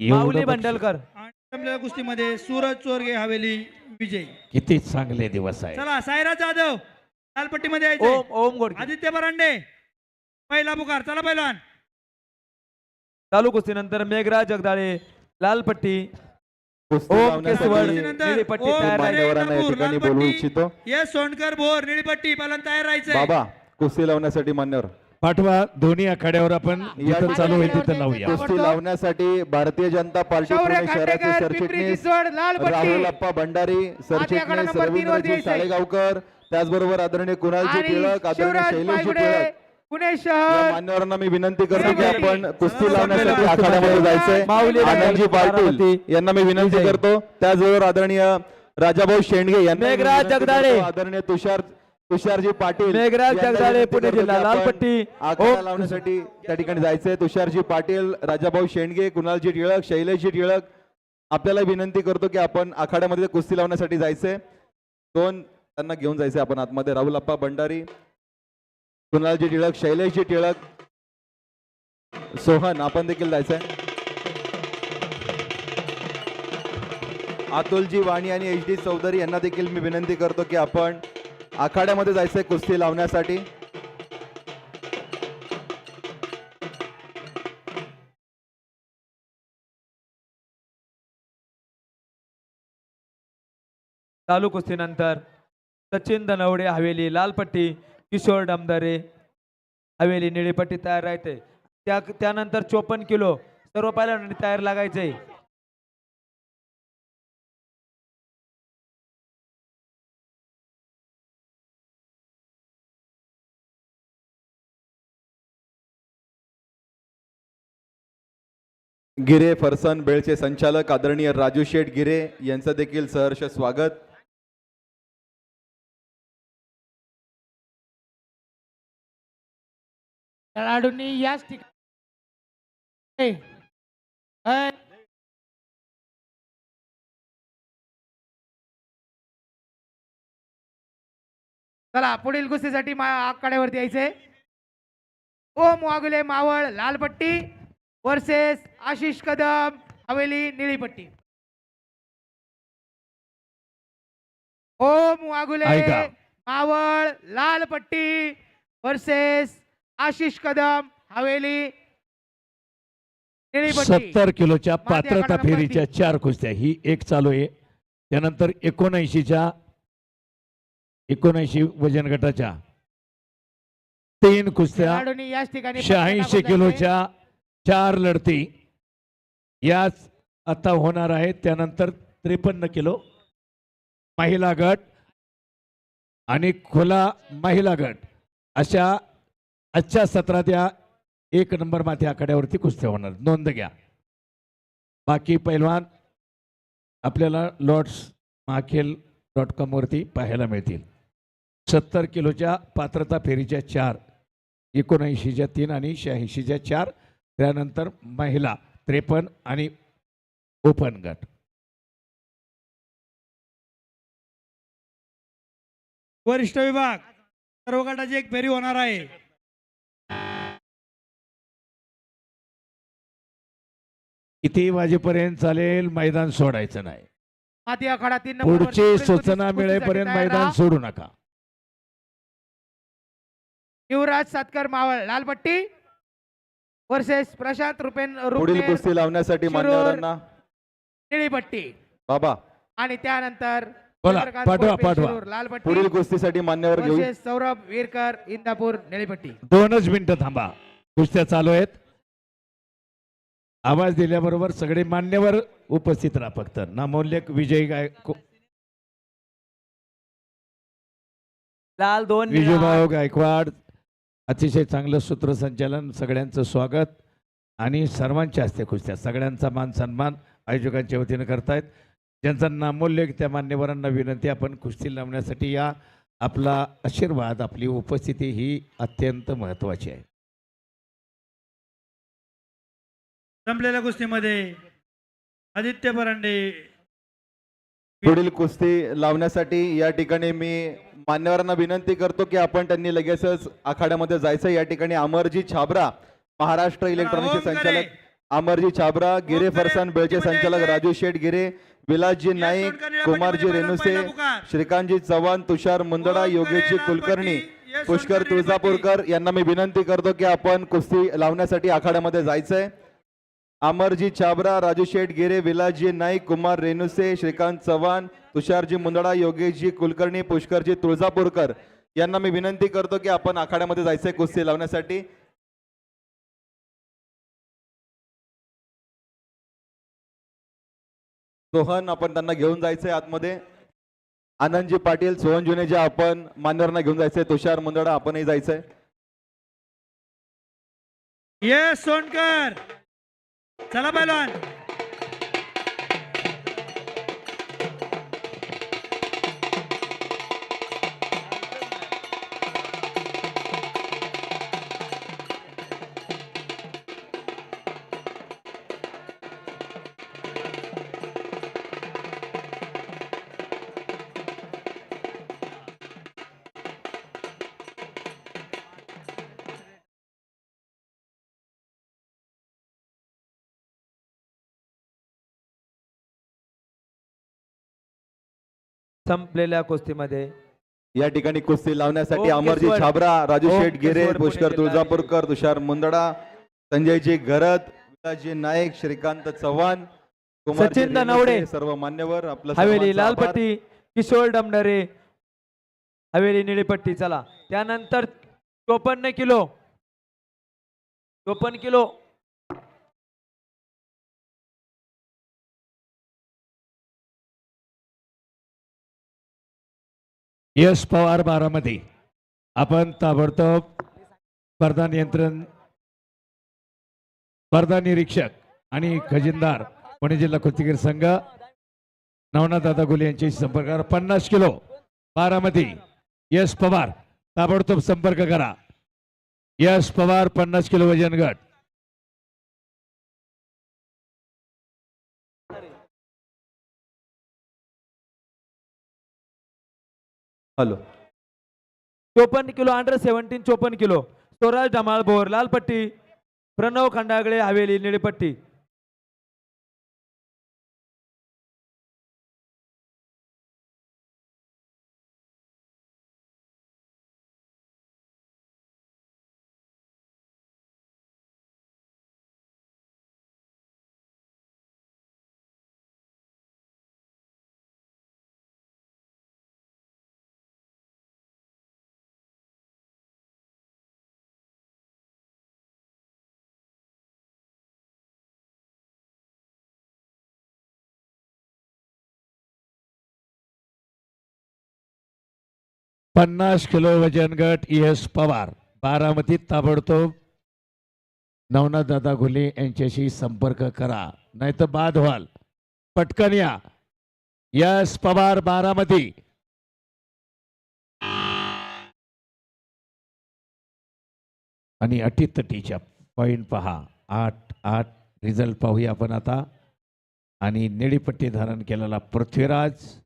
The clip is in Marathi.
माऊली. बंडलकर. जमलेल्या कुस्तीमध्ये सूरज चोरगे हवेली विजय. किती चांगले दिवस आहे चला सायरा जाधव. लालपट्टीमध्ये यायचंय. ओम ओम गोडके. आदित्य बरांडे. पहिला पुकार. चला पहिलवान चालू कुस्तीनंतर मेघराज जगदाळे लाल पट्टी कुस्ती ओम लावण्यासाठी केसवड. नंतर निळी पट्टी ओम तयार आहे. मान्यवरांना या नागपूर, ठिकाणी लालपट्टी. बोलवू इच्छितो. येस सोंडकर भोर. निळीपट्टी पहिल्यांदा तयार राहायचंय. बाबा कुस्ती लावण्यासाठी मान्यवर. पाठवा दोन्ही आखाड्यावर आपण चालू होईल तिथं लावूया कुस्ती लावण्यासाठी भारतीय जनता पार्टी शौर्य पुणे शहराचे खांडेकर पिंपरी सरचिटणीस चिंचवड लाल राहुल अप्पा भंडारी आखाडा सरचिटणीस नंबर रवींद्रजी. साळेगावकर त्याचबरोबर आदरणीय कुणालजी आणि टिळक आदरणीय शिवराज शैलेशजी पायगुडे टिळक पुणे या शहर मान्यवरांना मी विनंती करतो की. आपण कुस्ती लावण्यासाठी चला. आखाड्यामध्ये जायचंय माऊली आनंदजी पाटील बारामती. यांना मी विनंती. करतो त्याचबरोबर आदरणीय राजाभाऊ शेंडगे यांना मी मेघराज विनंती जगदाळे. करतो. आदरणीय तुषार तुषारजी पाटील मेघराज जगदाळे, पुणे जिल्हा, लालपट्टी. लावण्यासाठी त्या ठिकाणी जायचंय. तुषारजी पाटील राजाभाऊ शेंडगे कुणालजी टिळक शैलेशजी टिळक आपल्याला विनंती करतो की आपण आखाड्यामध्ये कुस्ती लावण्यासाठी जायचंय. दोन त्यांना घेऊन जायचंय आपण आतमध्ये. राहुल अप्पा भंडारी कुणालजी टिळक शैलेशजी टिळक सोहन आपण देखील जायचंय. अतुलजी वाणी आणि एच डी चौधरी यांना देखील मी विनंती करतो की आपण आखाड्यामध्ये जायचंय कुस्ती लावण्यासाठी. चालू कुस्तीनंतर सचिन धनवडे हवेली लालपट्टी किशोर डमदरे हवेली निळीपट्टी तयार राहते. त्या त्यानंतर चोपन्न किलो सर्व पहिल्यांदा तयार लागायचे. गिरे फरसन बेळचे संचालक आदरणीय राजू शेठ गिरे यांचं देखील सहर्ष स्वागत. खेळाडूंनी याच ठिकाणी चला पुढील कुस्तीसाठी मा आखाड्यावरती यायचे. ओम वागुले मावळ लालपट्टी. वर्सेस आशिष कदम हवेली निळी पट्टी ओम वागुले. मावळ लाल पट्टी वर्सेस आशिष कदम हवेली सत्तर किलोच्या पात्रता फेरीच्या चार कुस्त्या. ही एक चालू आहे. त्यानंतर एकोणऐंशीच्या एकोणऐंशी वजन गटाच्या तीन कुस्त्या शहाऐंशी किलोच्या चार लढती याच आता होणार आहेत. त्यानंतर त्रेपन्न किलो महिला गट आणि खुला महिला गट अशा आजच्या सत्रात या एक नंबर माथ्या आखाड्यावरती कुस्त्या होणार. नोंद घ्या. बाकी पैलवान आपल्याला लॉट्स माखेल डॉट कॉमवरती पाहायला मिळतील. सत्तर किलोच्या पात्रता फेरीच्या चार एकोणऐंशीच्या तीन आणि शहाऐंशीच्या चार त्यानंतर महिला त्रेपन्न आणि ओपन गट. वरिष्ठ विभाग सर्व गटाची एक फेरी होणार आहे. किती वाजेपर्यंत चालेल मैदान सोडायचं नाही. माती आखाडा तीन पुढची सूचना कुस्तीसाठी मिळेपर्यंत तयार मैदान राहा. सोडू नका. युवराज सातकर मावळ लाल पट्टी वर्सेस प्रशांत रुपेन पुढील कुस्ती लावण्यासाठी. मान्यवरांना. निळी पट्टी बाबा. आणि त्यानंतर बोला, चंद्रकांत पाठवा, कोळपे, पाठवा. शिरूर, लाल पट्टी पुढील कुस्तीसाठी मान्यवर घेऊ. वर्सेस सौरभ वीरकर इंदापूर निळी पट्टी दोनच मिनिटं थांबा. कुस्त्या चालू आहेत. आवाज दिल्याबरोबर सगळे मान्यवर उपस्थित राहा फक्त. नामोल्लेख विजय गाय को- लाल दोन निळा. विजयभाऊ गायकवाड अतिशय चांगलं सूत्रसंचालन सगळ्यांचं स्वागत आणि सर्वांच्या हस्ते कुस्त्या सगळ्यांचा मान सन्मान आयोजकांच्या वतीनं करतायत. ज्यांचा नामोल्य त्या मान्यवरांना विनंती आपण कुस्ती लावण्यासाठी या. आपला आशीर्वाद आपली उपस्थिती ही अत्यंत महत्वाची आहे. संपलेल्या कुस्तीमध्ये आदित्य बरांडे पुढील कुस्ती लावण्यासाठी या ठिकाणी मी मान्यवरांना विनंती करतो की आपण त्यांनी लगेचच आखाड्यामध्ये जायचं. या ठिकाणी अमरजी छाबरा महाराष्ट्र करे. संचालक अमरजी छाबरा गिरे फरसान बेळचे संचालक राजू शेठ गिरे विलासजी नाईक कुमारजी रेणुसे श्रीकांतजी चव्हाण तुषार मुंदडा योगेशजी कुलकर्णी पुष्कर तुळजापूरकर यांना मी विनंती करतो की आपण कुस्ती लावण्यासाठी आखाड्यामध्ये जायचंय. अमरजी छाबरा राजू शेठ गिरे विलासजी नाईक कुमार रेणुसे श्रीकांत चव्हाण तुषारजी मुंदडा योगेशजी कुलकर्णी पुष्करजी तुळजापूरकर यांना मी विनंती करतो की आपण आखाड्यामध्ये जायचंय कुस्ती लावण्यासाठी. सोहन आपण त्यांना घेऊन जायचंय आतमध्ये. आनंदजी पाटील सोहन जुने जे आपण मान्यवरांना घेऊन जायचंय तुषार मुंदडा आपणही जायचंय ये सोनकर! चला पैलवान संपलेल्या कुस्तीमध्ये या ठिकाणी कुस्ती लावण्यासाठी ओम अमरजी. छाबरा राजू ओम शेठ गिरे पुष्कर तुळजापूरकर तुषार मुंदडा संजयजी घरत विलासजी नाईक श्रीकांत चव्हाण कुमारजी सचिन दनवडे. रेणुसे, सर्व मान्यवर आपलं हवेली सर्वांचं आभार. लालपट्टी किशोर डमडरे हवेली निळीपट्टी चला त्यानंतर चोपन्न किलो चोपन्न किलो यश पवार बारामती. आपण ताबडतोब स्पर्धा नियंत्रण स्पर्धा निरीक्षक आणि खजिनदार पुणे जिल्हा कुस्तीगीर संघ नवनाथ दादा गुले यांच्याशी संपर्क करा. पन्नास किलो बारामती यश पवार ताबडतोब संपर्क करा. यश पवार पन्नास किलो वजन गट. हॅलो चोपन्न किलो अंडर सेव्हन्टीन चोपन्न किलो. स्वराज धमाळ भोर लालपट्टी प्रणव खंडागळे हवेली निळीपट्टी पन्नास किलो वजन गट यश पवार. बारामतीत ताबडतोब नवनाथ दादा घुले यांच्याशी संपर्क करा. नाही तर बाद व्हाल. पटकन या. यश पवार बारामती. आणि अटीतटीच्या पॉईंट पहा. आठ आठ. रिझल्ट पाहूया आपण आता. आणि निळीपट्टी धारण केलेला पृथ्वीराज.